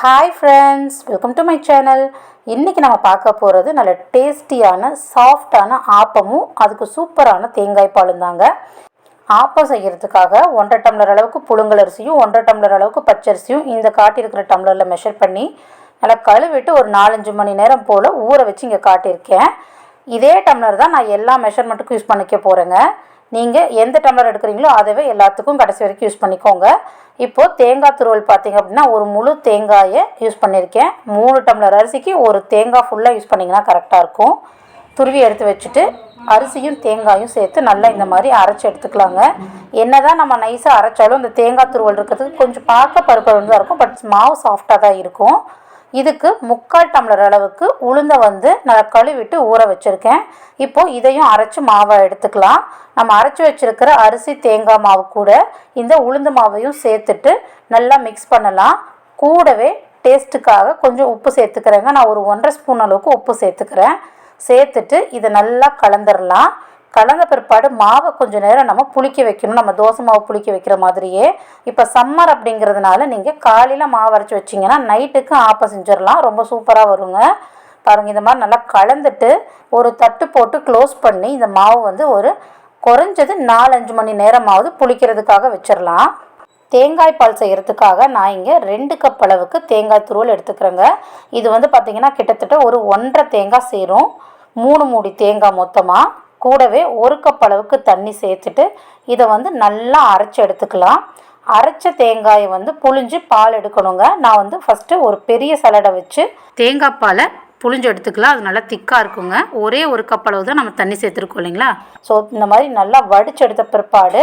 Hi friends welcome to my channel இன்றைக்கி நம்ம பார்க்க போகிறது நல்ல டேஸ்டியான சாஃப்டான ஆப்பமும் அதுக்கு சூப்பரான தேங்காய் பாலும் தாங்க. ஆப்பம் செய்கிறதுக்காக ஒன்றரை டம்ளர் அளவுக்கு புழுங்கல் அரிசியும் ஒன்றரை டம்ளர் அளவுக்கு பச்சரிசியும் இந்த காட்டியிருக்கிற டம்ளரில் மெஷர் பண்ணி நல்லா கழுவிட்டு ஒரு நாலஞ்சு மணி நேரம் போல் ஊற வச்சு இங்கே காட்டியிருக்கேன். இதே டம்ளர் தான் நான் எல்லா மெஷர்மெண்ட்டுக்கும் யூஸ் பண்ணிக்க போகிறேங்க நீங்கள் எந்த டம்ளர் எடுக்கிறீங்களோ அதவே எல்லாத்துக்கும் கடைசி வரைக்கும் யூஸ் பண்ணிக்கோங்க. இப்போது தேங்காய் துருவல் பார்த்தீங்க அப்படின்னா ஒரு முழு தேங்காயை யூஸ் பண்ணியிருக்கேன் மூணு டம்ளர் அரிசிக்கு ஒரு தேங்காய் ஃபுல்லாக யூஸ் பண்ணிங்கன்னா கரெக்டாக இருக்கும். துருவி எடுத்து வச்சுட்டு அரிசியும் தேங்காயும் சேர்த்து நல்லா இந்த மாதிரி அரைச்சி எடுத்துக்கலாங்க. என்ன தான் நம்ம நைஸாக அரைச்சாலும் இந்த தேங்காய் துருவல் இருக்கிறதுக்கு கொஞ்சம் பார்க்க பருப்பு தான் இருக்கும். பட் மாவு சாஃப்டாக தான் இருக்கும். இதுக்கு முக்கால் டம்ளர் அளவுக்கு உளுந்தை வந்து நல்லா கழுவிட்டு ஊற வச்சுருக்கேன். இப்போது இதையும் அரைச்சி மாவை எடுத்துக்கலாம். நம்ம அரைச்சி வச்சுருக்கிற அரிசி தேங்காய் மாவு கூட இந்த உளுந்து மாவையும் சேர்த்துட்டு நல்லா மிக்ஸ் பண்ணலாம். கூடவே டேஸ்ட்டுக்காக கொஞ்சம் உப்பு சேர்த்துக்கிறேங்க. நான் ஒரு ஒன்றரை ஸ்பூன் அளவுக்கு உப்பு சேர்த்துக்கிறேன். சேர்த்துட்டு இதை நல்லா கலந்துடலாம் கலந்த பிற்பாடு மாவை கொஞ்சம் நேரம் நம்ம புளிக்க வைக்கணும். நம்ம தோசை மாவு புளிக்க வைக்கிற மாதிரியே. இப்போ சம்மர் அப்படிங்கிறதுனால நீங்கள் காலையில் மாவு அரைச்சி வச்சிங்கன்னா நைட்டுக்கு ஆப்ப செஞ்சிடலாம். ரொம்ப சூப்பராக வருங்க. பாருங்கள் இந்த மாதிரி நல்லா கலந்துட்டு ஒரு தட்டு போட்டு க்ளோஸ் பண்ணி இந்த மாவு வந்து ஒரு குறைஞ்சது நாலஞ்சு மணி நேரமாவது புளிக்கிறதுக்காக வச்சிடலாம். தேங்காய் பால் செய்கிறதுக்காக நான் இங்கே ரெண்டு கப் அளவுக்கு தேங்காய் துருவல் எடுத்துக்கிறேங்க. இது வந்து பார்த்திங்கன்னா கிட்டத்தட்ட ஒரு ஒன்றரை தேங்காய் சேரும். மூணு மூடி தேங்காய் மொத்தமாக கூடவே ஒரு கப் அளவுக்கு தண்ணி சேர்த்துட்டு இதை வந்து நல்லா அரைச்சி எடுத்துக்கலாம். அரைச்ச தேங்காயை வந்து புழிஞ்சு பால் எடுக்கணுங்க. நான் வந்து ஃபஸ்ட்டு ஒரு பெரிய சலடை வச்சு தேங்காய் பாலை புழிஞ்சு எடுத்துக்கலாம். அது நல்லா திக்காக இருக்குங்க. ஒரே ஒரு கப் அளவு தான் நம்ம தண்ணி சேர்த்துருக்கோம் இல்லைங்களா? ஸோ இந்த மாதிரி நல்லா வடிச்சு எடுத்த பிற்பாடு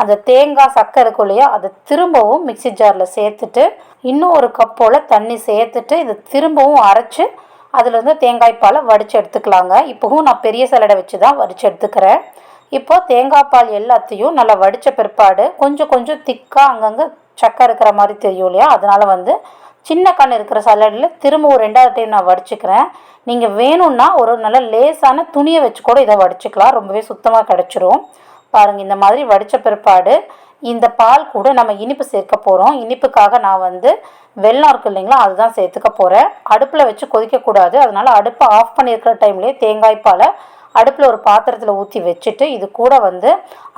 அந்த தேங்காய் சக்கரை இருக்கும் இல்லையா அதை திரும்பவும் மிக்சி ஜாரில் சேர்த்துட்டு இன்னும் ஒரு கப்போல் தண்ணி சேர்த்துட்டு இதை திரும்பவும் அரைச்சி அதுலேருந்து தேங்காய் பாலை வடித்து எடுத்துக்கலாங்க. இப்போவும் நான் பெரிய சலடை வச்சு தான் வடித்து எடுத்துக்கிறேன். இப்போது தேங்காய் பால் எல்லாத்தையும் நல்லா வடித்த பிற்பாடு கொஞ்சம் கொஞ்சம் திக்காக அங்கங்கே சக்கை இருக்கிற மாதிரி தெரியும் இல்லையா? அதனால் வந்து சின்ன கண் இருக்கிற சலடில் திரும்ப ஒரு ரெண்டாவது டைம் நான் வடிச்சுக்கிறேன். நீங்கள் வேணும்னா ஒரு நல்ல லேசான துணியை வச்சு கூட இதை வடிச்சுக்கலாம். ரொம்பவே சுத்தமாக கிடச்சிரும். பாருங்கள் இந்த மாதிரி வடித்த பிற்பாடு இந்த பால் கூட நம்ம இனிப்பு சேர்க்க போகிறோம் இனிப்புக்காக நான் வந்து வெள்ளம் இருக்குது இல்லைங்களா அதுதான் சேர்த்துக்க போகிறேன் அடுப்பில் வச்சு கொதிக்கக்கூடாது அதனால் அடுப்பை ஆஃப் பண்ணியிருக்கிற டைம்லேயே தேங்காய் பாலை அடுப்பில் ஒரு பாத்திரத்தில் ஊற்றி வச்சுட்டு இது கூட வந்து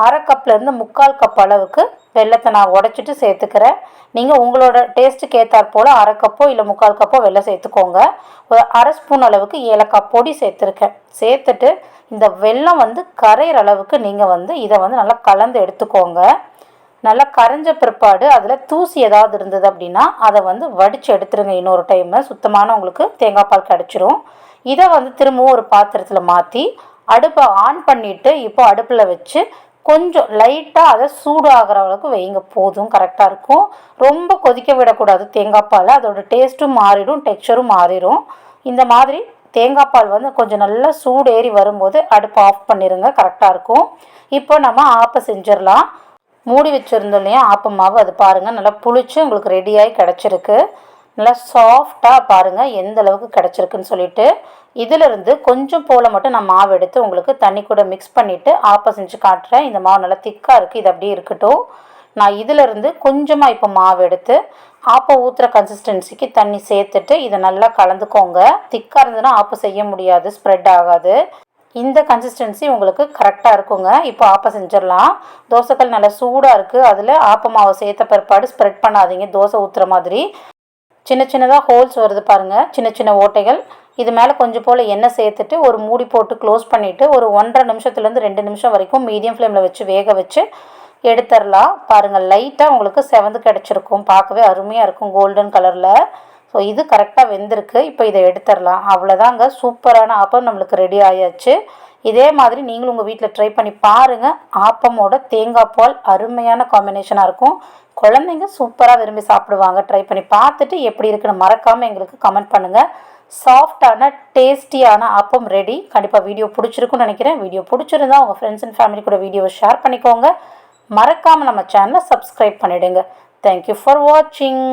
அரை கப்லேருந்து முக்கால் கப் அளவுக்கு வெள்ளத்தை நான் உடச்சிட்டு சேர்த்துக்கிறேன். நீங்கள் உங்களோட டேஸ்ட்டுக்கு ஏற்றாற் போல் அரை கப்போ இல்லை முக்கால் கப்போ வெள்ளம் சேர்த்துக்கோங்க. ஒரு அரை ஸ்பூன் அளவுக்கு ஏலக்காய் பொடி சேர்த்துருக்கேன். சேர்த்துட்டு இந்த வெள்ளம் வந்து கரையிற அளவுக்கு நீங்கள் வந்து இதை வந்து நல்லா கலந்து எடுத்துக்கோங்க. நல்லா கரைஞ்ச பிற்பாடு அதில் தூசி ஏதாவது இருந்தது அப்படின்னா அதை வந்து வடித்து எடுத்துருங்க இன்னொரு டைமு சுத்தமான உங்களுக்கு தேங்காய் பால் கிடச்சிரும். இதை வந்து திரும்பவும் ஒரு பாத்திரத்தில் மாற்றி அடுப்பை ஆன் பண்ணிவிட்டு இப்போ அடுப்பில் வச்சு கொஞ்சம் லைட்டாக அதை சூடு ஆகிற அளவுக்கு வைங்க. போதும் கரெக்டாக இருக்கும். ரொம்ப கொதிக்க விடக்கூடாது தேங்காய் பால். அதோட டேஸ்ட்டும் மாறிடும் டெக்ஸ்டரும் மாறிடும் இந்த மாதிரி தேங்காய் பால் வந்து கொஞ்சம் நல்லா சூடு ஏறி வரும்போது அடுப்பு ஆஃப் பண்ணிடுங்க கரெக்டாக இருக்கும். இப்போ நம்ம ஆப்பை செஞ்சிடலாம். மூடி வச்சுருந்தோம் இல்லையா? ஆப்பம் மாவு அது பாருங்கள் நல்லா புளிச்சு உங்களுக்கு ரெடியாகி கிடச்சிருக்கு. நல்லா சாஃப்டாக பாருங்கள் எந்த அளவுக்கு கிடச்சிருக்குன்னு சொல்லிட்டு. இதிலிருந்து கொஞ்சம் போல் மட்டும் நான் மாவு எடுத்து உங்களுக்கு தண்ணி கூட மிக்ஸ் பண்ணிவிட்டு ஆப்பம் செஞ்சு காட்டுறேன். இந்த மாவு நல்லா திக்காக இருக்குது இது அப்படியே இருக்கட்டும். நான் இதிலிருந்து கொஞ்சமாக இப்போ மாவு எடுத்து ஆப்பம் ஊற்றுற கன்சிஸ்டன்சிக்கு தண்ணி சேர்த்துட்டு இதை நல்லா கலந்துக்கோங்க. திக்காக இருந்ததுன்னா ஆப்பம் செய்ய முடியாது. ஸ்ப்ரெட் ஆகாது. இந்த கன்சிஸ்டன்சி உங்களுக்கு கரெக்டாக இருக்குங்க. இப்போ ஆப்பம் செஞ்சிடலாம். தோசைக்கல் நல்லா சூடாக இருக்குது அதில் ஆப்ப மாவை சேர்த்த பிற்பாடு ஸ்ப்ரெட் பண்ணாதீங்க. தோசை ஊற்றுற மாதிரி. சின்ன சின்னதாக ஹோல்ஸ் வருது பாருங்கள் சின்ன சின்ன ஓட்டைகள். இது மேலே கொஞ்சம் போல் எண்ணெய் சேர்த்துட்டு ஒரு மூடி போட்டு க்ளோஸ் பண்ணிவிட்டு ஒரு ஒன்றரை நிமிஷத்துலேருந்து ரெண்டு நிமிஷம் வரைக்கும் மீடியம் ஃப்ளேமில் வச்சு வேக வச்சு எடுத்துடலாம். பாருங்கள் லைட்டாக உங்களுக்கு செவந்து கிடச்சிருக்கும். பார்க்கவே அருமையாக இருக்கும் கோல்டன் கலரில் ஸோ இது கரெக்டாக வெந்திருக்கு. இப்போ இதை எடுத்துடலாம். அவ்வளோதாங்க சூப்பரான ஆப்பம் நம்மளுக்கு ரெடி ஆயாச்சு. இதே மாதிரி நீங்களும் உங்கள் வீட்டில் ட்ரை பண்ணி பாருங்கள் ஆப்பமோட தேங்காய் பால் அருமையான காம்பினேஷனாக இருக்கும். குழந்தைங்க சூப்பராக விரும்பி சாப்பிடுவாங்க. ட்ரை பண்ணி பார்த்துட்டு எப்படி இருக்குன்னு மறக்காமல் எங்களுக்கு கமெண்ட் பண்ணுங்கள் சாஃப்டான டேஸ்டியான ஆப்பம் ரெடி கண்டிப்பாக வீடியோ பிடிச்சிருக்குன்னு நினைக்கிறேன். வீடியோ பிடிச்சிருந்தா உங்கள் ஃப்ரெண்ட்ஸ் அண்ட் ஃபேமிலி கூட வீடியோவை ஷேர் பண்ணிக்கோங்க. மறக்காமல் நம்ம சேனலை சப்ஸ்கிரைப் பண்ணிவிடுங்க தேங்க்யூ ஃபார் வாட்சிங்